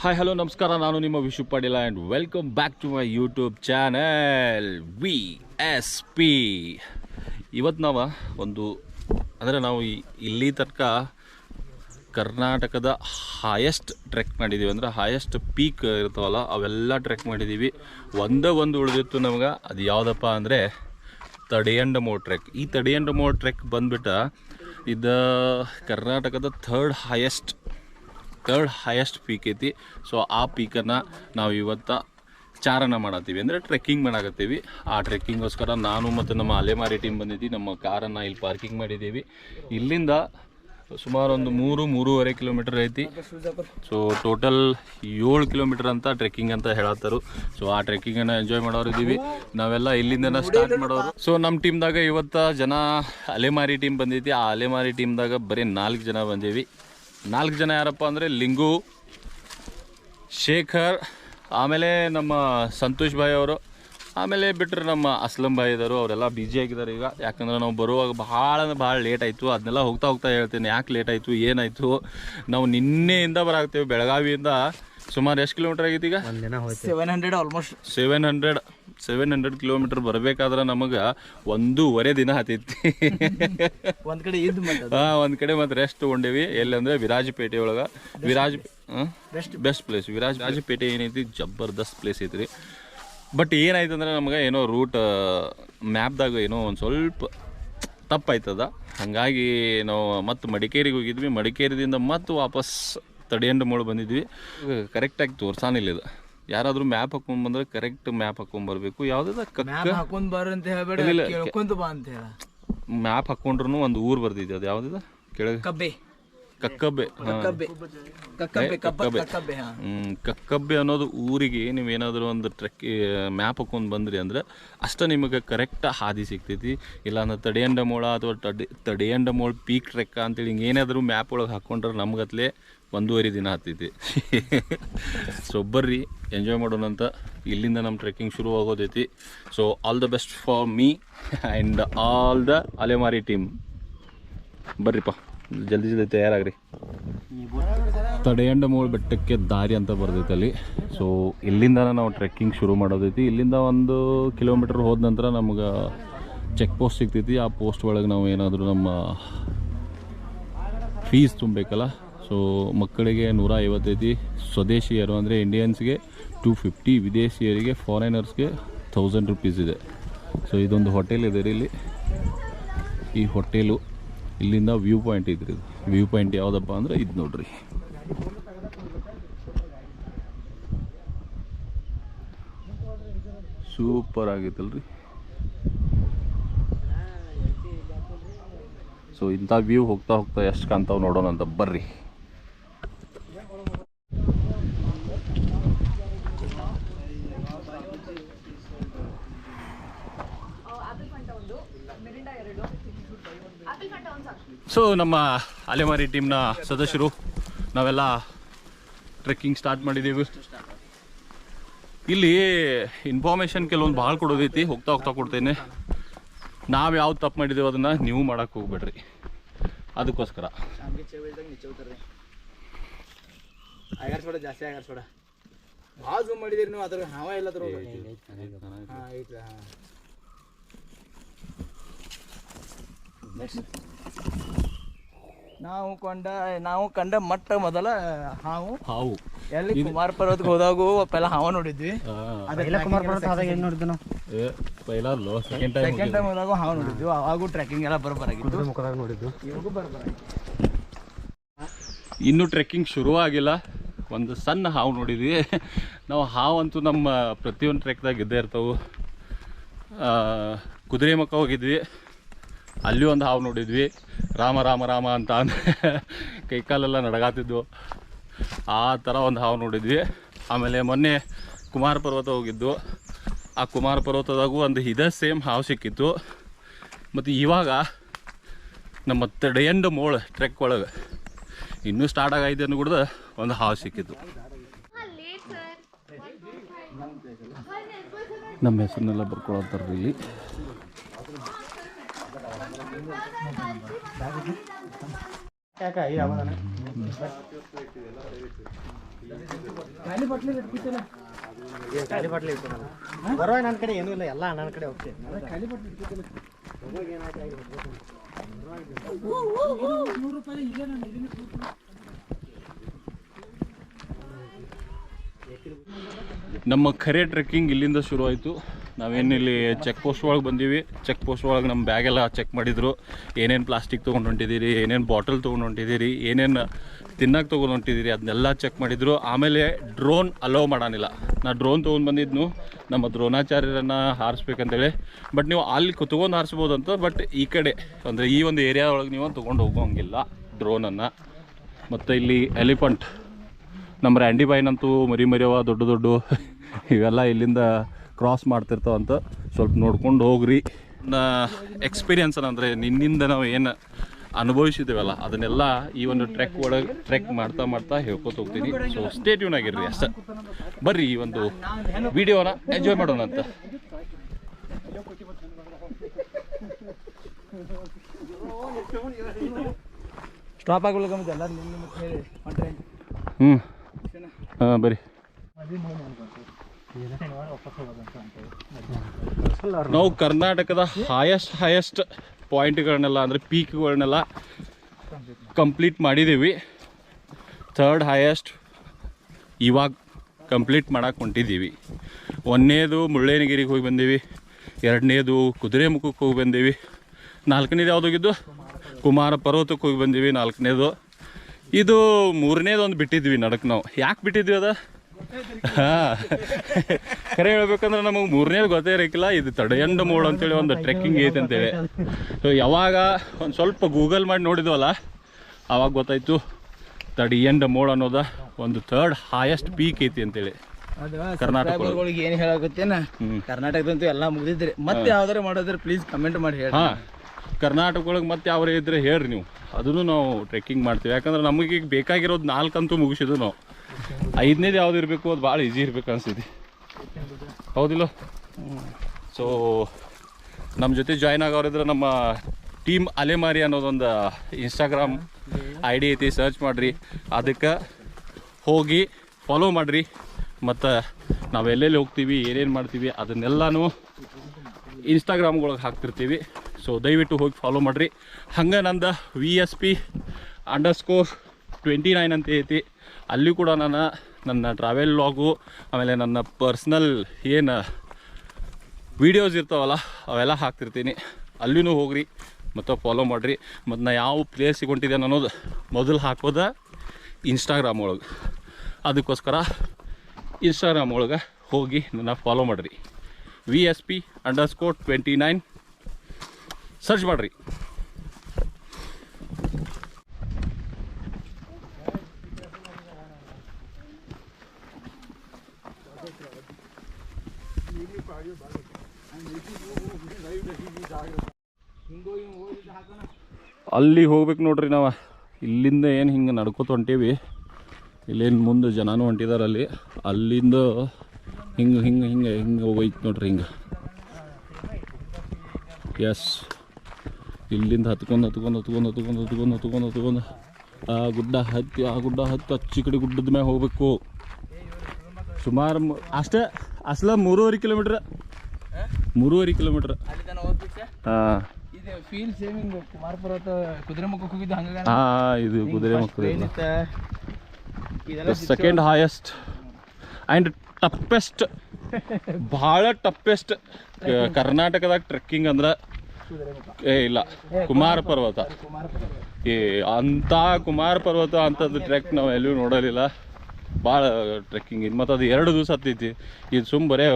Hi hello ನಮಸ್ಕಾರ. ನಾನು ನಿಮ್ಮ Vishu Patil and welcome back to my YouTube channel V S P ಇವತ್ತು ನಾವು ಒಂದು, ಅಂದರೆ ನಾವು ಇಲ್ಲಿ ತನಕ ಕರ್ನಾಟಕದ ಹೈಯೆಸ್ಟ್ ಟ್ರೆಕ್ ಮಾಡಿದ್ದೀವಿ ಅಂದರೆ ಹೈಯೆಸ್ಟ್ ಪೀಕ್ ಇರ್ತಾವಲ್ಲ, ಅವೆಲ್ಲ ಟ್ರೆಕ್ ಮಾಡಿದ್ದೀವಿ ಒಂದೇ ಒಂದು ಉಳಿದಿತ್ತು ನಮ್ಗೆ. ಅದು ಯಾವುದಪ್ಪ ಅಂದರೆ ತಡಿಯಂಡಮೋ ಟ್ರೆಕ್ ಈ ತಡಿಯಂಡಮೋ ಟ್ರೆಕ್ ಬಂದುಬಿಟ್ಟ ಇದು ಕರ್ನಾಟಕದ third highest third highest peak ಐತಿ. ಸೊ ಆ ಪೀಕನ್ನು ನಾವು ಇವತ್ತು ಚಾರಣ ಮಾಡತ್ತೀವಿ. ಅಂದರೆ ಟ್ರೆಕ್ಕಿಂಗ್ ಮಾಡಾಕತ್ತೀವಿ. ಆ ಟ್ರೆಕ್ಕಿಂಗೋಸ್ಕರ ನಾನು ಮತ್ತು ನಮ್ಮ ಅಲೆಮಾರಿ ಟೀಮ್ ಬಂದಿದ್ದೀವಿ ನಮ್ಮ ಕಾರನ್ನು ಇಲ್ಲಿ ಪಾರ್ಕಿಂಗ್ ಮಾಡಿದ್ದೀವಿ. ಇಲ್ಲಿಂದ ಸುಮಾರು ಒಂದು ಮೂರು, ಮೂರುವರೆ ಕಿಲೋಮೀಟರ್ ಐತಿ. ಸೊ ಟೋಟಲ್ ಏಳು ಕಿಲೋಮೀಟರ್ ಅಂತ ಟ್ರೆಕ್ಕಿಂಗ್ ಅಂತ ಹೇಳತ್ತರು. ಸೊ ಆ ಟ್ರೆಕ್ಕಿಂಗನ್ನು ಎಂಜಾಯ್ ಮಾಡೋರು ಇದ್ದೀವಿ ನಾವೆಲ್ಲ ಇಲ್ಲಿಂದನೇ ಸ್ಟಾರ್ಟ್ ಮಾಡೋರು. ಸೊ ನಮ್ಮ ಟೀಮ್ದಾಗ ಇವತ್ತು ಜನ ಅಲೆಮಾರಿ ಟೀಮ್ ಬಂದೈತಿ ಆ ಅಲೆಮಾರಿ ಟೀಮ್ದಾಗ ಬರೀ ನಾಲ್ಕು ಜನ ಬಂದೀವಿ. ನಾಲ್ಕು ಜನ ಯಾರಪ್ಪ ಅಂದರೆ ಲಿಂಗು ಶೇಖರ್ ಆಮೇಲೆ ನಮ್ಮ ಸಂತೋಷ್ ಭಾಯ್ ಅವರು ಆಮೇಲೆ ಬಿಟ್ಟರೆ ನಮ್ಮ ಅಸ್ಲಂ ಭಾಯ್ ಇದ್ದಾರೆ ಅವರೆಲ್ಲ ಬ್ಯುಸಿ ಆಗಿದ್ದಾರೆ ಈಗ. ಯಾಕಂದ್ರೆ ನಾವು ಬರುವಾಗ ಭಾಳ ಅಂದ್ರೆ ಭಾಳ ಲೇಟ್ ಆಯಿತು. ಅದನ್ನೆಲ್ಲ ಹೋಗ್ತಾ ಹೋಗ್ತಾ ಹೇಳ್ತೀನಿ. ಯಾಕೆ ಲೇಟ್ ಆಯಿತು ಏನಾಯಿತು? ನಾವು ನಿನ್ನೆಯಿಂದ ಬರಾಗ್ತೇವೆ ಬೆಳಗಾವಿಯಿಂದ. ಸುಮಾರು ಎಷ್ಟು ಕಿಲೋಮೀಟರ್ ಆಗೈತೆ ಈಗ? Seven hundred almost seven hundred seven hundred kilometre ಬರಬೇಕಾದ್ರೆ ನಮಗೆ ಒಂದೂವರೆ ದಿನ ಹತ್ತೈತಿ ಒಂದು ಕಡೆ ಇದ್ದು ಹಾಂ ಒಂದ್ ಕಡೆ ಮತ್ತು ರೆಸ್ಟ್ ತಗೊಂಡೇವಿ. ಎಲ್ಲಂದ್ರೆ ವಿರಾಜಪೇಟೆ ಒಳಗ. ವಿರಾಜ್ ಬೆಸ್ಟ್ ಪ್ಲೇಸ್ ವಿರಾಜ್ ವಿರಾಜಪೇಟೆ ಏನೈತಿ? ಜಬರ್ದಸ್ತ್ ಪ್ಲೇಸ್ ಐತ್ರಿ. ಬಟ್ ಏನಾಯ್ತು ಅಂದ್ರೆ ನಮಗೆ ಏನೋ ರೂಟ್ ಮ್ಯಾಪ್ದಾಗ ಏನೋ ಒಂದು ಸ್ವಲ್ಪ ತಪ್ಪಾಯ್ತದ. ಹಾಗಾಗಿ ನಾವು ಮತ್ತು ಮಡಿಕೇರಿಗೆ ಹೋಗಿದ್ವಿ. ಮಡಿಕೇರಿದಿಂದ ಮತ್ತು ವಾಪಸ್ ತಡಿಯಂಡು ಮೂಳು ಬಂದಿದ್ವಿ ಕರೆಕ್ಟಾಗಿ ತೋರ್ಸಾನಿಲ್ಲ ಇದು. ಯಾರಾದರೂ ಮ್ಯಾಪ್ ಹಾಕೊಂಡ್ ಬಂದ್ರೆ ಕರೆಕ್ಟ್ ಮ್ಯಾಪ್ ಹಾಕೊಂಡ್ ಬರ್ಬೇಕು. ಯಾವ್ದಾದ ಮ್ಯಾಪ್ ಹಾಕೊಂಡ್ ಬರ ಅಂತ ಹೇಳ್ಬೇಡ ಇಲ್ಲ, ಕೇಳ್ಕೊಂತ ಬಾ ಅಂತ ಹೇಳ. ಮ್ಯಾಪ್ ಹಾಕೊಂಡ್ರು ಒಂದು ಊರ್ ಬರ್ದಿದೆ ಅದು ಯಾವ್ದಿದೆ? ಕೆಳಗೆ ಕಬ್ಬೆ. ಕಕ್ಕಬ್ಬೆ ಕಕ್ಕಬ್ಬೆ. ಹ್ಮ್, ಕಕ್ಕಬ್ಬೆ ಅನ್ನೋದು ಊರಿಗೆ ನೀವೇನಾದರೂ ಒಂದು ಟ್ರೆಕ್ ಮ್ಯಾಪ್ ಹಾಕೊಂಡು ಬಂದ್ರಿ ಅಂದ್ರೆ ಅಷ್ಟ ನಿಮಗೆ ಕರೆಕ್ಟ್ ಹಾದಿ ಸಿಗ್ತೈತಿ. ಇಲ್ಲ ಅಂದ್ರೆ ತಡೆಯಂಡಮೋಳ ಅಥವಾ ತಡೆ ತಡೆಯಂಡಮೋಳ ಪೀಕ್ ಟ್ರೆಕ್ ಅಂತೇಳಿ ಹಿಂಗೆ ಏನಾದರೂ ಮ್ಯಾಪ್ ಒಳಗೆ ಹಾಕೊಂಡ್ರೆ ನಮ್ಗತ್ಲೆ ಒಂದೂವರೆ ದಿನ ಹತ್ತೈತಿ ಸೊ ಬರ್ರಿ ಎಂಜಾಯ್ ಮಾಡೋಣ ಅಂತ. ಇಲ್ಲಿಂದ ನಮ್ಮ ಟ್ರೆಕ್ಕಿಂಗ್ ಶುರು ಆಗೋದೈತಿ. So all the best for me and all the Alemari team ಬರ್ರಿಪ್ಪ, ಜಲ್ದಿ ಜಲ್ದಿ ತಯಾರಾಗ್ರಿ. ತಡೆಯಂಡ ಮೂಳು ಬೆಟ್ಟಕ್ಕೆ ದಾರಿ ಅಂತ ಬರ್ತೈತೆ ಅಲ್ಲಿ. ಸೊ ಇಲ್ಲಿಂದ ನಾವು ಟ್ರೆಕ್ಕಿಂಗ್ ಶುರು ಮಾಡೋದೈತಿ. ಇಲ್ಲಿಂದ ಒಂದು ಕಿಲೋಮೀಟ್ರ್ ಹೋದ ನಂತರ ನಮ್ಗೆ ಚೆಕ್ ಪೋಸ್ಟ್ ಸಿಗ್ತೈತಿ. ಆ ಪೋಸ್ಟ್ ಒಳಗೆ ನಾವು ಏನಾದರೂ ನಮ್ಮ ಫೀಸ್ ತುಂಬಬೇಕಲ್ಲ ಸೊ ಮಕ್ಕಳಿಗೆ ನೂರ ಐವತ್ತೈತಿ ಸ್ವದೇಶಿಯರು ಅಂದರೆ ಇಂಡಿಯನ್ಸ್ಗೆ ಟೂ ಫಿಫ್ಟಿ ವಿದೇಶಿಯರಿಗೆ ಫಾರಿನರ್ಸ್ಗೆ ಥೌಸಂಡ್ ರುಪೀಸ್ ಇದೆ. ಸೊ ಇದೊಂದು ಹೋಟೆಲ್ ಇದೆ ರೀ ಇಲ್ಲಿ. ಈ ಹೋಟೆಲು ಇಲ್ಲಿಂದ ವ್ಯೂ ಪಾಯಿಂಟ್ ಇದ್ರಿ ಇದು. ವ್ಯೂ ಪಾಯಿಂಟ್ ಯಾವುದಪ್ಪ ಅಂದ್ರೆ ಇದು ನೋಡ್ರಿ. ಸೂಪರ್ ಆಗೈತಲ್ರಿ. ಸೊ ಇಂಥ ವ್ಯೂ ಹೋಗ್ತಾ ಹೋಗ್ತಾ ಎಷ್ಟು ಕಾಣ್ತಾವೆ ನೋಡೋಣ ಅಂತ ಬರ್ರಿ. ಸೊ ನಮ್ಮ ಅಲೆಮಾರಿ ಟೀಮ್ನ ಸದಸ್ಯರು, ನಾವೆಲ್ಲ ಟ್ರೆಕ್ಕಿಂಗ್ ಸ್ಟಾರ್ಟ್ ಮಾಡಿದ್ದೀವಿ ಇಲ್ಲಿ ಇನ್ಫಾರ್ಮೇಷನ್ ಕೆಲವೊಂದು ಭಾಳ ಕೊಡೋದೈತಿ, ಹೋಗ್ತಾ ಹೋಗ್ತಾ ಕೊಡ್ತೇನೆ. ನಾವು ಯಾವ್ದು ತಪ್ಪು ಮಾಡಿದ್ದೀವಿ ಅದನ್ನು ನೀವು ಮಾಡೋಕೆ ಹೋಗ್ಬೇಡ್ರಿ. ಅದಕ್ಕೋಸ್ಕರ. ಮಾಡಿದಿರಿ ನೀವು ಅದ್ರ ನಾವು ಕೊಂಡ ನಾವು ಕಂಡ ಮಟ್ಟ ಮೊದಲ ಹಾವು. ಹಾವು. ಎಲ್ಲಿ ಕುಮಾರ ಪರ್ವತಕ್ಕೆ ಹೋದಾಗೂ ಪೆಲ್ಲ ಹಾವ ನೋಡಿದ್ವಿ. ಕುಮಾರ್ ಪರ್ವತ ಹೋದಾಗ ಏನ್ ನೋಡಿದ್ವಿ ನಾವು? ಪೈಲ ಲೋ ಸೆಕೆಂಡ್ ಟೈಮ್ ಸೆಕೆಂಡ್ ಟೈಮ್ ಹೋದಾಗ ಹಾವು ನೋಡಿದ್ವಿ. ಅವಾಗೂ ಟ್ರೆಕ್ಕಿಂಗ್ ಎಲ್ಲ ಬರಬರಾಗಿತ್ತು ಮುಖದಾಗ ನೋಡಿದ್ದು. ಇವಾಗೂ ಬರೋಬರಾಗಿತ್ತು ಇನ್ನೂ ಟ್ರೆಕ್ಕಿಂಗ್ ಶುರು ಆಗಿಲ್ಲ ಒಂದು ಸಣ್ಣ ಹಾವು ನೋಡಿದ್ವಿ. ನಾವು ಹಾವಂತೂ ಅಂತೂ ನಮ್ಮ ಪ್ರತಿಯೊಂದು ಟ್ರೆಕ್ದಾಗ ಇದ್ದೇ ಇರ್ತಾವೆ. ಕುದುರೆ ಮುಖ ಹೋಗಿದ್ವಿ. ಅಲ್ಲಿ ಒಂದು ಹಾವು ನೋಡಿದ್ವಿ. ರಾಮ ರಾಮ ರಾಮ ಅಂತ ಅಂದ್ರೆ ಕೈಕಾಲೆಲ್ಲ ನಡಗಾತಿದ್ವು. ಆ ಥರ ಒಂದು ಹಾವು ನೋಡಿದ್ವಿ. ಆಮೇಲೆ ಮೊನ್ನೆ ಕುಮಾರ ಪರ್ವತ ಹೋಗಿದ್ದು. ಆ ಕುಮಾರ ಪರ್ವತದಾಗೂ ಒಂದು ಇದೇ ಸೇಮ್ ಹಾವು ಸಿಕ್ಕಿತ್ತು. ಮತ್ತು ಇವಾಗ ನಮ್ಮ ತಡೆಯಂಡ ಮೋಳ ಟ್ರೆಕ್ ಒಳಗೆ ಇನ್ನೂ ಸ್ಟಾರ್ಟ್ ಆಗೈತೆ ಅನ್ನು ಕೂಡ ಒಂದು ಹಾವು ಸಿಕ್ಕಿತ್ತು ನಮ್ಮ ಹೆಸರನ್ನೆಲ್ಲ ಬರ್ಕೊಳತ್ತಾರ ಇಲ್ಲಿ. ಖಾಲಿ ಬಾಟ್ಲಿ ಇಟ್ಕೊಳಲ್ಲ ಬರೋ ನನ್ನ ಕಡೆ ಏನೂ ಇಲ್ಲ ಎಲ್ಲ ನನ್ನ ಕಡೆ ಹೋಗ್ತೇನೆ. ನಮ್ಮ ಖರೆ ಟ್ರೆಕ್ಕಿಂಗ್ ಇಲ್ಲಿಂದ ಶುರು ಆಯಿತು ನಾವೇನಿಲ್ಲಿ ಚೆಕ್ ಪೋಸ್ಟ್ ಒಳಗೆ ಬಂದೀವಿ. ಚೆಕ್ ಪೋಸ್ಟ್ ಒಳಗೆ ನಮ್ಮ ಬ್ಯಾಗೆಲ್ಲ ಚೆಕ್ ಮಾಡಿದ್ರು. ಏನೇನು ಪ್ಲಾಸ್ಟಿಕ್ ತೊಗೊಂಡು ಹೊಂಟಿದ್ದೀರಿ ಏನೇನು ಬಾಟಲ್ ತೊಗೊಂಡು ಹೊಂಟಿದ್ದೀರಿ ಏನೇನು ತಿನ್ನಕ್ಕೆ ತೊಗೊಂಡು ಹೊಂಟಿದ್ದೀರಿ ಅದನ್ನೆಲ್ಲ ಚೆಕ್ ಮಾಡಿದ್ರು. ಆಮೇಲೆ ಡ್ರೋನ್ ಅಲೋ ಮಾಡೋನಿಲ್ಲ. ನಾ ಡ್ರೋನ್ ತೊಗೊಂಡು ಬಂದಿದ್ನು. ನಮ್ಮ ದ್ರೋಣಾಚಾರ್ಯರನ್ನು ಹಾರಿಸ್ಬೇಕಂತೇಳಿ. ಬಟ್ ನೀವು ಅಲ್ಲಿ ತೊಗೊಂಡು ಅಂತ ಬಟ್ ಈ ಕಡೆ, ಅಂದರೆ ಈ ಒಂದು ಏರಿಯಾ ಒಳಗೆ ನೀವು ತೊಗೊಂಡು ಹೋಗೋಂಗಿಲ್ಲ ಡ್ರೋನನ್ನು ಮತ್ತು ಇಲ್ಲಿ ಎಲಿಫಂಟ್ ನಮ್ಮ ರ್ಯಾಂಡಿ ಬಾಯ್ನಂತೂ ಮರಿ ಮರಿಯವ ದೊಡ್ಡ ದೊಡ್ಡ. ಇವೆಲ್ಲ ಇಲ್ಲಿಂದ ಕ್ರಾಸ್ ಮಾಡ್ತಿರ್ತಾವಂತ ಸ್ವಲ್ಪ ನೋಡ್ಕೊಂಡು ಹೋಗ್ರಿ. ನಾ ಎಕ್ಸ್ಪೀರಿಯನ್ಸ್ ಅಂದರೆ ನಿನ್ನಿಂದ ನಾವು ಏನು ಅನುಭವಿಸಿದ್ದೇವಲ್ಲ ಅದನ್ನೆಲ್ಲ ಈ ಒಂದು ಟ್ರೆಕ್ ಒಳಗೆ ಟ್ರೆಕ್ ಮಾಡ್ತಾ ಮಾಡ್ತಾ ಹೇಳ್ಕೊತ ಹೋಗ್ತೀನಿ. ಸೊ ಸ್ಟೇ ಟ್ಯೂನ್ ಆಗಿರ್ರಿ ಅಷ್ಟೇ. ಬರ್ರಿ ಈ ಒಂದು ವಿಡಿಯೋನ ಎಂಜಾಯ್ ಮಾಡೋಣ ಅಂತ. ಸ್ಟಾಪ್ ಆಗಲ್ಲ ಹ್ಞೂ ಹಾಂ ಬರ್ರಿ. ನಾವು ಕರ್ನಾಟಕದ ಹೈಯೆಸ್ಟ್ ಹೈಯೆಸ್ಟ್ ಪಾಯಿಂಟ್ಗಳನ್ನೆಲ್ಲ ಅಂದರೆ ಪೀಕ್ಗಳನ್ನೆಲ್ಲ ಕಂಪ್ಲೀಟ್ ಮಾಡಿದ್ದೀವಿ. ಥರ್ಡ್ ಹೈಯೆಸ್ಟ್ ಇವಾಗ ಕಂಪ್ಲೀಟ್ ಮಾಡಕ್ಕೆ ಹೊಂಟಿದ್ದೀವಿ. ಒಂದನೇದು ಮುಳ್ಳಯ್ಯನಗಿರಿಗೆ ಹೋಗಿ ಬಂದೀವಿ. ಎರಡನೇದು ಕುದುರೆಮುಖಕ್ಕೆ ಹೋಗಿ ಬಂದೀವಿ. ನಾಲ್ಕನೇದು ಯಾವ್ದು ಹೋಗಿದ್ದು? ಕುಮಾರ ಪರ್ವತಕ್ಕೆ ಹೋಗಿ ಬಂದೀವಿ ನಾಲ್ಕನೇದು. ಇದು ಮೂರನೇದು ಒಂದು ಬಿಟ್ಟಿದ್ವಿ ನಡಕ್ಕೆ ನಾವು. ಯಾಕೆ ಬಿಟ್ಟಿದ್ವಿ ಅದ? ಹಾಂ. ಖರೆ ಹೇಳ್ಬೇಕಂದ್ರೆ ನಮಗೆ ಮೂರನೇದು ಗೊತ್ತೇ ಇರಕ್ಕಿಲ್ಲ ಇದು ತಡೆಯಂಡ ಮೋಡ್ ಅಂತೇಳಿ ಒಂದು ಟ್ರೆಕ್ಕಿಂಗ್ ಐತೆ ಅಂತೇಳಿ. ಸೊ ಯಾವಾಗ ಒಂದು ಸ್ವಲ್ಪ ಗೂಗಲ್ ಮಾಡಿ ನೋಡಿದ್ವಲ್ಲ ಅವಾಗ ಗೊತ್ತಾಯ್ತು. ತಡಿಯಂಡ ಮೋಡ್ ಅನ್ನೋದ ಒಂದು ಥರ್ಡ್ ಹೈಯೆಸ್ಟ್ ಪೀಕ್ ಐತಿ ಅಂತೇಳಿ. ಕರ್ನಾಟಕ ಏನು ಹೇಳಾಕತ್ತೇನ. ಕರ್ನಾಟಕದಂತೂ ಎಲ್ಲ ಮುಗ್ದಿದ್ರಿ. ಮತ್ತೆ ಯಾವ್ದಾರ ಮಾಡೋದ್ರೆ ಪ್ಲೀಸ್ ಕಮೆಂಟ್ ಮಾಡಿ ಹೇಳಿ ಹಾಂ. ಕರ್ನಾಟಕ ಒಳಗೆ ಮತ್ತೆ ಯಾವ್ರೆ ಇದ್ರೆ ಹೇಳ್ರಿ ನೀವು. ಅದನ್ನು ನಾವು ಟ್ರೆಕ್ಕಿಂಗ್ ಮಾಡ್ತೀವಿ. ಯಾಕಂದ್ರೆ ನಮಗೆ ಈಗ ಬೇಕಾಗಿರೋದು ನಾಲ್ಕಂತೂ ಮುಗಿಸಿದ್ವು ನಾವು. ಐದನೇದು ಯಾವ್ದು ಇರಬೇಕು ಅದು ಭಾಳ ಈಸಿ ಇರ್ಬೇಕು ಅನ್ಸಿದೆ ಹೌದಿಲ್ಲ? ಸೊ ನಮ್ಮ ಜೊತೆ ಜಾಯ್ನ್ ಆಗೋರಿದ್ರೆ ನಮ್ಮ ಟೀಮ್ ಅಲೆಮಾರಿ ಅನ್ನೋದೊಂದು ಇನ್ಸ್ಟಾಗ್ರಾಮ್ ಐ ಡಿ ಐತಿ ಸರ್ಚ್ ಮಾಡಿರಿ. ಅದಕ್ಕೆ ಹೋಗಿ ಫಾಲೋ ಮಾಡಿರಿ. ಮತ್ತು ನಾವು ಎಲ್ಲೆಲ್ಲಿ ಹೋಗ್ತೀವಿ, ಏನೇನು ಮಾಡ್ತೀವಿ ಅದನ್ನೆಲ್ಲನೂ ಇನ್ಸ್ಟಾಗ್ರಾಮ್ಗಳಿಗೆ ಹಾಕ್ತಿರ್ತೀವಿ. ಸೊ ದಯವಿಟ್ಟು ಹೋಗಿ ಫಾಲೋ ಮಾಡಿರಿ. ಹಂಗೆ ನಂದು V S P underscore twenty nine ಅಂತ ಐತಿ. ಅಲ್ಲಿ ಕೂಡ ನಾನು ನನ್ನ ಟ್ರಾವೆಲ್ ಲಾಗು ಆಮೇಲೆ ನನ್ನ ಪರ್ಸ್ನಲ್ ಏನು ವೀಡಿಯೋಸ್ ಇರ್ತಾವಲ್ಲ, ಅವೆಲ್ಲ ಹಾಕ್ತಿರ್ತೀನಿ. ಅಲ್ಲಿನೂ ಹೋಗ್ರಿ, ಮತ್ತು ಫಾಲೋ ಮಾಡಿರಿ. ಮತ್ತು ನಾ ಯಾವ ಪ್ಲೇಸಿಗೆ ಹೊಂಟಿದ್ದೇನೆ ಅನ್ನೋದು ಮೊದಲು ಹಾಕೋದ ಇನ್ಸ್ಟಾಗ್ರಾಮ್ ಒಳಗೆ. ಅದಕ್ಕೋಸ್ಕರ ಇನ್ಸ್ಟಾಗ್ರಾಮ್ ಒಳಗೆ ಹೋಗಿ ನನ್ನ ಫಾಲೋ ಮಾಡಿರಿ. V S P underscore twenty nine search ಮಾಡಿರಿ. ಅಲ್ಲಿ ಹೋಗ್ಬೇಕು ನೋಡ್ರಿ ನಾವು. ಇಲ್ಲಿಂದ ಏನು ಹಿಂಗೆ ನಡ್ಕೋತ ಹೊಂಟೀವಿ. ಇಲ್ಲೇನು ಮುಂದೆ ಜನನೂ ಹೊಂಟಿದಾರೆ ಅಲ್ಲಿ. ಅಲ್ಲಿಂದ ಹಿಂಗೆ ಹಿಂಗೆ ಹಿಂಗೆ ಹಿಂಗೆ ಹೋಗೈತೆ ನೋಡ್ರಿ ಹಿಂಗೆ. ಎಸ್ ಇಲ್ಲಿಂದ ಹತ್ಕೊಂಡು ಹತ್ಕೊಂಡು ಹತ್ಕೊಂಡು ಹತ್ಕೊಂಡು ಹತ್ಕೊಂಡು ಹತ್ಕೊಂಡು ಹತ್ಕೊಂಡು. ಆ ಗುಡ್ಡ ಹತ್ತಿ ಆ ಗುಡ್ಡ ಹತ್ತಿ ಅಚ್ಚಿ ಕಡೆ ಗುಡ್ಡದ ಮ್ಯಾಗ ಹೋಗ್ಬೇಕು. ಸುಮಾರು ಅಷ್ಟೇ ಅಸಲ ಮೂರುವರೆ ಕಿಲೋಮೀಟ್ರ್. ಮೂರುವರೆ ಕಿಲೋಮೀಟ್ರ್. ಹಾಂ. ಫೀಲ್ ಸೇವಿಂಗ್ ಕುಮಾರ ಪರ್ವತ ಕುದುರೆ ಮುಖಕ್ಕೆ ಹೋಗಿದ್ದು ಹಂಗ ಹಾಂ ಇದು ಕುದುರೆ ಮಕ್ಕಳು ಸೆಕೆಂಡ್ ಹೈಯೆಸ್ಟ್ ಆ್ಯಂಡ್ ಟಪ್ಪೆಸ್ಟ್ ಭಾಳ ಟಪ್ಪೆಸ್ಟ್ ಕರ್ನಾಟಕದಾಗ ಟ್ರೆಕ್ಕಿಂಗ್ ಅಂದ್ರೆ ಏ ಇಲ್ಲ ಕುಮಾರ ಪರ್ವತ. ಕುಮಾರ ಪರ್ವತ ಏ ಅಂಥ ಕುಮಾರ ಪರ್ವತ ಅಂಥದ್ದು ಟ್ರೆಕ್ ನಾವು ಎಲ್ಲೂ ನೋಡಲಿಲ್ಲ. ಭಾಳ ಟ್ರೆಕ್ಕಿಂಗ್ ಇದು. ಮತ್ತು ಅದು ಎರಡು ದಿವಸ ಹತ್ತೈತಿ. ಇದು ಸುಮ್ ಬರೇ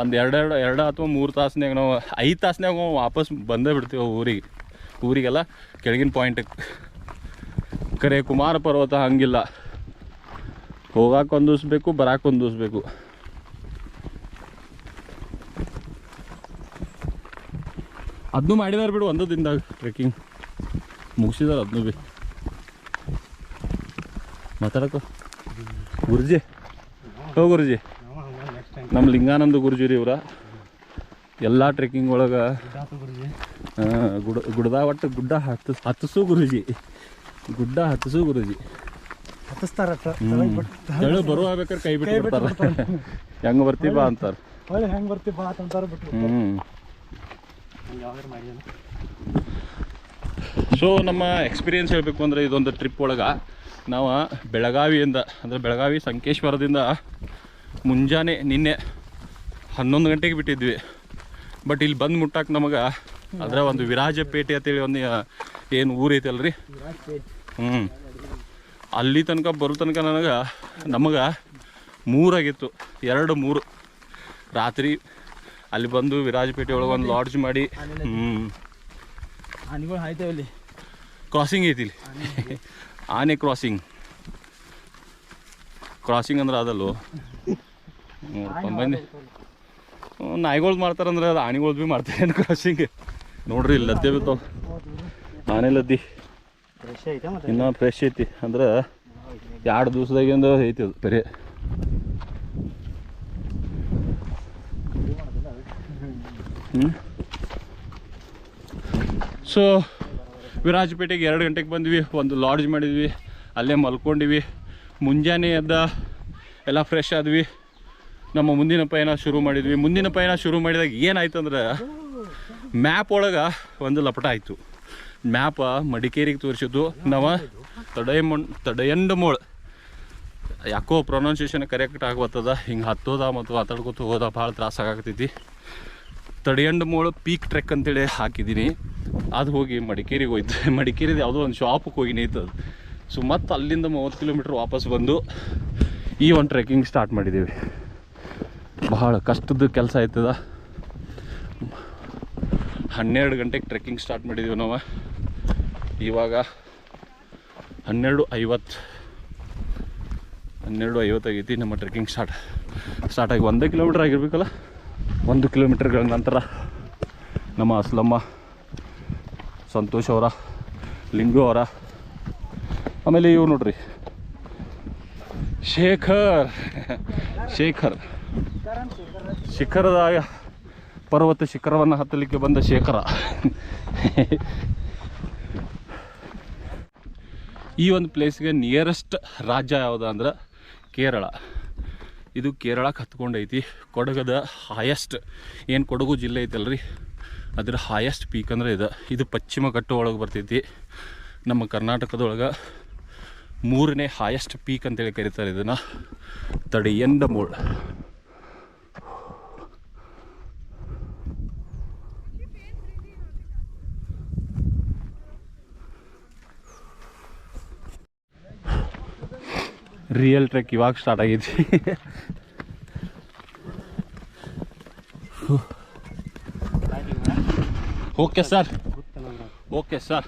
ಒಂದು ಎರಡು ಎರಡು ಅಥವಾ ಮೂರು ತಾಸ್ನ್ಯಾಗ ನಾವು ಐದು ತಾಸ್ನ್ಯಾಗ ವಾಪಸ್ ಬಂದೇ ಬಿಡ್ತೀವಿ ಊರಿಗೆ. ಊರಿಗೆಲ್ಲ ಕೆಳಗಿನ ಪಾಯಿಂಟಿಗೆ ಕರೆ ಕುಮಾರ ಪರ್ವತ ಹಂಗಿಲ್ಲ. ಹೋಗಾಕ ಒಂದು ದಿವ್ಸ ಬೇಕು, ಬರಾಕ ಒಂದು ದಿವ್ಸ ಬೇಕು. ಅದನ್ನು ಮಾಡಿದಾರೆ ಬಿಡು ಒಂದು ದಿನದಾಗ ಟ್ರೆಕ್ಕಿಂಗ್ ಮುಗಿಸಿದಾರೆ ಅದನ್ನು ಬಿ. ಮಾತಾಡಕ ಗುರುಜಿ. ಹೋ ಗುರುಜಿ. ನಮ್ಮ ಲಿಂಗಾನಂದ ಗುರುಜಿ ರೀ ಇವ್ರ. ಎಲ್ಲ ಟ್ರೆಕ್ಕಿಂಗ್ ಒಳಗೆ ಗುಡ ಗುಡ್ದ ಒಟ್ಟು ಗುಡ್ಡ ಹತ್ತು ಹತ್ತಿಸು ಗುರುಜಿ. ಗುಡ್ಡ ಹತ್ತಿಸು ಗುರುಜಿ. ಹತ್ತಿಸ್ತಾರ ಬರುವ ಬೇಕಾದ್ರೆ ಕೈ ಬಿಟ್ಟು ಬಿಡ್ತಾರ. ಹೆಂಗ್ ಬರ್ತಿ ಬಾ ಅಂತಾರ. ಹೊಳ್ಳಿ ಹೆಂಗ್ ಬರ್ತಿ ಬಾ ಅಂತಾರ ಬಿಟ್ಟು ಹ್ಮ್. ಸೊ ನಮ್ಮ ಎಕ್ಸ್ಪೀರಿಯನ್ಸ್ ಹೇಳಬೇಕು ಅಂದರೆ ಇದೊಂದು ಟ್ರಿಪ್ ಒಳಗೆ. ನಾವು ಬೆಳಗಾವಿಯಿಂದ ಅಂದರೆ ಬೆಳಗಾವಿ ಸಂಕೇಶ್ವರದಿಂದ ಮುಂಜಾನೆ ನಿನ್ನೆ ಹನ್ನೊಂದು ಗಂಟೆಗೆ ಬಿಟ್ಟಿದ್ವಿ. ಬಟ್ ಇಲ್ಲಿ ಬಂದು ಮುಟ್ಟಾಕ ನಮಗೆ ಅದರ ಒಂದು ವಿರಾಜಪೇಟೆ ಅಂತೇಳಿ ಒಂದು ಏನು ಊರು ಅಲ್ರಿ? ಹ್ಞೂ ಅಲ್ಲಿ ತನಕ ಬರೋ ತನಕ ನನಗೆ ನಮಗೆ ಮೂರಾಗಿತ್ತು. ಎರಡು ಮೂರು. ರಾತ್ರಿ ಅಲ್ಲಿ ಬಂದು ವಿರಾಜಪೇಟೆ ಒಳಗೆ ಒಂದು ಲಾಡ್ಜ್ ಮಾಡಿ ಹ್ಞೂ ಕ್ರಾಸಿಂಗ್ ಐತಿ ಇಲ್ಲಿ. ಆನೆ ಕ್ರಾಸಿಂಗ್ ಕ್ರಾಸಿಂಗ್ ಅಂದ್ರೆ ಅದಲ್ಲೋ. ನೋಡ್ಕೊಂಡು ಬಂದು ನಾಯಿಗಳ್ದು ಮಾಡ್ತಾರಂದ್ರೆ ಅದು ಆನೆಗಳ್ದು ಭೀ ಮಾಡ್ತಾರೆ ಕ್ರಾಸಿಂಗ್ ನೋಡ್ರಿ ಇಲ್ಲಿ ಲದ್ದೆ ಬಿತ್ತು ಆನೆ ಲದ್ದಿ. ಇನ್ನೂ ಫ್ರೆಶ್ ಐತಿ. ಅಂದ್ರೆ ಎರಡು ದಿವಸದಾಗಿಂದ ಐತಿ ಅದು ಬರೀ ಹ್ಞೂ ಸೊ ವಿರಾಜಪೇಟೆಗೆ ಎರಡು ಗಂಟೆಗೆ ಬಂದ್ವಿ, ಒಂದು ಲಾಡ್ಜ್ ಮಾಡಿದ್ವಿ, ಅಲ್ಲೇ ಮಲ್ಕೊಂಡಿವಿ. ಮುಂಜಾನೆ ಎದ್ದ ಎಲ್ಲ ಫ್ರೆಶ್ ಆದ್ವಿ. ನಮ್ಮ ಮುಂದಿನ ಪಯಣ ಶುರು ಮಾಡಿದ್ವಿ. ಮುಂದಿನ ಪಯಣ ಶುರು ಮಾಡಿದಾಗ ಏನಾಯ್ತು ಅಂದ್ರೆ ಮ್ಯಾಪ್ ಒಳಗೆ ಒಂದು ಲಪಟ ಆಯಿತು. ಮ್ಯಾಪ ಮಡಿಕೇರಿಗೆ ತೋರಿಸಿದ್ದು. ನಾವು ತಡೆಯಮಣ್ ತಡೆಯಂಡ ಮೋಳ್. ಯಾಕೋ ಪ್ರೊನೌನ್ಸಿಯೇಷನ್ ಕರೆಕ್ಟ್ ಆಗ್ಬತ್ತದ ಹಿಂಗೆ ಹತ್ತೋದ ಮತ್ತು ಮಾತಾಡ್ಕೊತ ಹೋದ ಭಾಳ ತ್ರಾಸ ಆಗತೈತಿ ತಡಿಯಂಡ ಮೋಳು ಪೀಕ್ ಟ್ರೆಕ್ ಅಂತೇಳಿ ಹಾಕಿದ್ದೀನಿ ಅದು ಹೋಗಿ ಮಡಿಕೇರಿಗೆ ಹೋಯ್ತು. ಮಡಿಕೇರಿದು ಯಾವುದೋ ಒಂದು ಶಾಪಿಗೆ ಹೋಗಿ ಅದು ಸೊ ಮತ್ತೆ ಅಲ್ಲಿಂದ ಮೂವತ್ತು ಕಿಲೋಮೀಟ್ರ್ ವಾಪಸ್ ಬಂದು ಈ ಒಂದು ಟ್ರೆಕ್ಕಿಂಗ್ ಸ್ಟಾರ್ಟ್ ಮಾಡಿದ್ದೀವಿ ಬಹಳ ಕಷ್ಟದ ಕೆಲಸ ಆಯ್ತದ. ಹನ್ನೆರಡು ಗಂಟೆಗೆ ಟ್ರೆಕ್ಕಿಂಗ್ ಸ್ಟಾರ್ಟ್ ಮಾಡಿದ್ದೀವಿ ನಾವು. ಇವಾಗ ಹನ್ನೆರಡು ಐವತ್ತು. ಹನ್ನೆರಡು ಐವತ್ತಾಗೈತಿ ನಮ್ಮ ಟ್ರೆಕ್ಕಿಂಗ್ ಸ್ಟಾರ್ಟ್ ಸ್ಟಾರ್ಟಾಗಿ ಒಂದೇ ಕಿಲೋಮೀಟ್ರ್ ಆಗಿರ್ಬೇಕಲ್ಲ? ಒಂದು ಕಿಲೋಮೀಟರ್ಗಳ ನಂತರ ನಮ್ಮ ಅಸ್ಲಮ್ಮ ಸಂತೋಷ್ ಅವರ, ಲಿಂಗು ಅವರ, ಆಮೇಲೆ ಇವು ನೋಡ್ರಿ. ಶೇಖರ್ ಶೇಖರ್. ಶಿಖರದ ಪರ್ವತ ಶಿಖರವನ್ನು ಹತ್ತಲಿಕ್ಕೆ ಬಂದ ಶೇಖರ. ಈ ಒಂದು ಪ್ಲೇಸ್ಗೆ ನಿಯರೆಸ್ಟ್ ರಾಜ್ಯ ಯಾವುದು ಅಂದ್ರೆ ಕೇರಳ. ಇದು ಕೇರಳಕ್ಕೆ ಹತ್ಕೊಂಡೈತಿ ಕೊಡಗದ ಹಾಯೆಸ್ಟ್ ಏನು ಕೊಡಗು ಜಿಲ್ಲೆ ಐತಲ್ರಿ? ಅದರ ಹಾಯೆಸ್ಟ್ ಪೀಕ್ ಅಂದ್ರೆ ಇದು. ಇದು ಪಶ್ಚಿಮ ಘಟ್ಟ ಒಳಗೆ ಬರ್ತೈತಿ. ನಮ್ಮ ಕರ್ನಾಟಕದೊಳಗೆ ಮೂರನೇ ಹಾಯೆಸ್ಟ್ ಪೀಕ್ ಅಂತೇಳಿ ಕರೀತಾರೆ ಇದನ್ನು. ತಡೆಯಂಡ ಮೋಳ್ ರಿಯಲ್ ಟ್ರೆಕ್ ಇವಾಗ ಸ್ಟಾರ್ಟ್ ಆಗೈತಿ ಓಕೆ ಸರ್ ಓಕೆ ಸರ್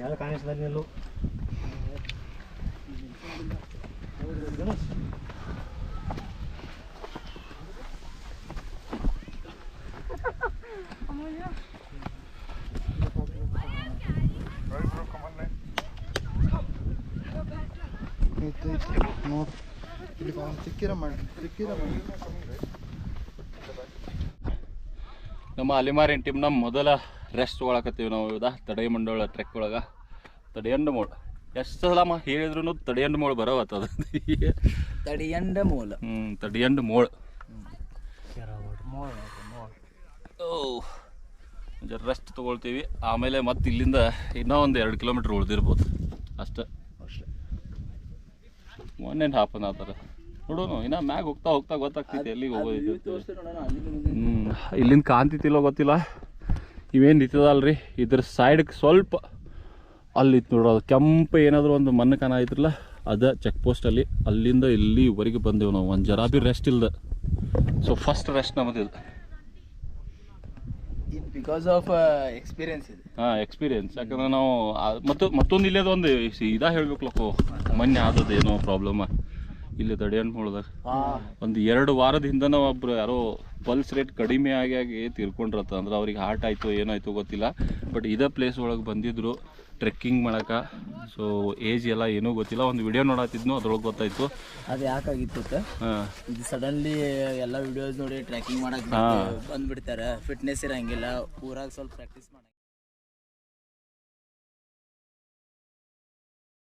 ಯಾರು ಕಾಣಿಸ್ತಾರೆ ನಿಲ್ಲು ನೋಡ್ರಿ ಇಲ್ಲಿ ತಿಕ್ಕಿರ ಮಾಡಿ ತಿಕ್ಕಿರ ಮಾಡಿ ನಮ್ಮ ಟೀಮ್ ಟೀಮ್ನ ಮೊದಲ ರೆಸ್ಟ್ ತೊಗೊಳಕತ್ತೀವಿ ನಾವು ಇವಾಗ ತಡೆ ಮಂಡಳ ಟ್ರೆಕ್ ಒಳಗೆ. ತಡೆಯಂಡು ಮೋಳ. ಎಷ್ಟು ಸಲ ಮ ಹೇಳಿದ್ರು ತಡೆಯಂಡು ಮೋಳ್ ಬರೋವತ್ತದ ತಡಿಯಂಡ ಮೋಳ. ಹ್ಞೂ ತಡೆಯಂಡು ಮೋಳ್. ಜರ ರೆಸ್ಟ್ ತೊಗೊಳ್ತೀವಿ. ಆಮೇಲೆ ಮತ್ತೆ ಇಲ್ಲಿಂದ ಇನ್ನೂ ಒಂದು ಎರಡು ಕಿಲೋಮೀಟ್ರ್ ಉಳ್ದಿರ್ಬೋದು. ಅಷ್ಟೇ. ಒನ್ ಆ್ಯಂಡ್ ಹಾಫ್ ಅನ್ ಥರ ನೋಡೋಣ ಇನ್ನೂ ಮ್ಯಾಗ ಹೋಗ್ತಾ ಹೋಗ್ತಾ ಗೊತ್ತಾಗ್ತಿದೆ ಎಲ್ಲಿಗೆ ಹೋಗೋದು ಇಲ್ಲಿಂದ ಕಾಣ್ತಿತ್ತಿಲ್ಲೋ ಗೊತ್ತಿಲ್ಲ. ಇವೇನು ನಿಂತದಲ್ರಿ? ಇದ್ರ ಸೈಡ್ಗೆ ಸ್ವಲ್ಪ ಅಲ್ಲಿ ನೋಡೋದು ಕೆಂಪು ಏನಾದರೂ ಒಂದು ಮಣ್ಣು ಕಾಣ ಐತ್ರಲ್ಲ ಅದ ಚೆಕ್ ಪೋಸ್ಟಲ್ಲಿ ಅಲ್ಲಿಂದ ಇಲ್ಲಿವರೆಗೆ ಬಂದೆವು ನಾವು ಒಂದು ಜರಾ ಬಿ ರೆಸ್ಟ್ ಇಲ್ದ. ಸೊ ಫಸ್ಟ್ ರೆಸ್ಟ್ ನಮ್ಮದು ಇದು. ಇದು ಬಿಕಾಸ್ ಆಫ್ ಎಕ್ಸ್ಪೀರಿಯನ್ಸ್ ಇದೆ. ಹಾಂ ಎಕ್ಸ್ಪೀರಿಯನ್ಸ್ ಯಾಕಂದ್ರೆ ನಾವು ಮತ್ತು ಮತ್ತೊಂದು ಇಲ್ಲದ ಒಂದು ಇದಾ ಹೇಳ್ಬೇಕು ಮೊನ್ನೆ ಆದದ್ದು ಏನೋ ಪ್ರಾಬ್ಲಮ್ ಇಲ್ಲಿ ದಡಿಯಣ್ಮೂಳದಾಗ ಒಂದು ಎರಡು ವಾರದ ಹಿಂದನ ಒಬ್ರು ಯಾರೋ ಪಲ್ಸ್ ರೇಟ್ ಕಡಿಮೆ ಆಗಿ ಆಗಿ ತೀರ್ಕೊಂಡ್ರತ್ತ ಅಂದ್ರೆ ಅವ್ರಿಗೆ ಹಾರ್ಟ್ ಆಯ್ತು ಏನಾಯ್ತು ಗೊತ್ತಿಲ್ಲ. ಬಟ್ ಇದೇ ಪ್ಲೇಸ್ ಒಳಗೆ ಬಂದಿದ್ರು ಟ್ರೆಕ್ಕಿಂಗ್ ಮಾಡಕ. ಸೊ ಏಜ್ ಎಲ್ಲ ಏನೂ ಗೊತ್ತಿಲ್ಲ. ಒಂದು ವಿಡಿಯೋ ನೋಡತ್ತಿದ್ನು ಅದ್ರೊಳಗೆ ಗೊತ್ತಾಯ್ತು. ಅದು ಯಾಕಾಗಿತ್ತು ಇದು ಸಡನ್ಲಿ ಎಲ್ಲ ವಿಡಿಯೋಸ್ ನೋಡಿ ಟ್ರ್ಯಾಕಿಂಗ್ ಮಾಡಕ್ ಹಾ. ಬಂದ್ಬಿಡ್ತಾರೆ. ಫಿಟ್ನೆಸ್ ಇರಂಗಿಲ್ಲ. ಊರಾಗ ಸ್ವಲ್ಪ ಪ್ರಾಕ್ಟೀಸ್ ಮಾಡಕ್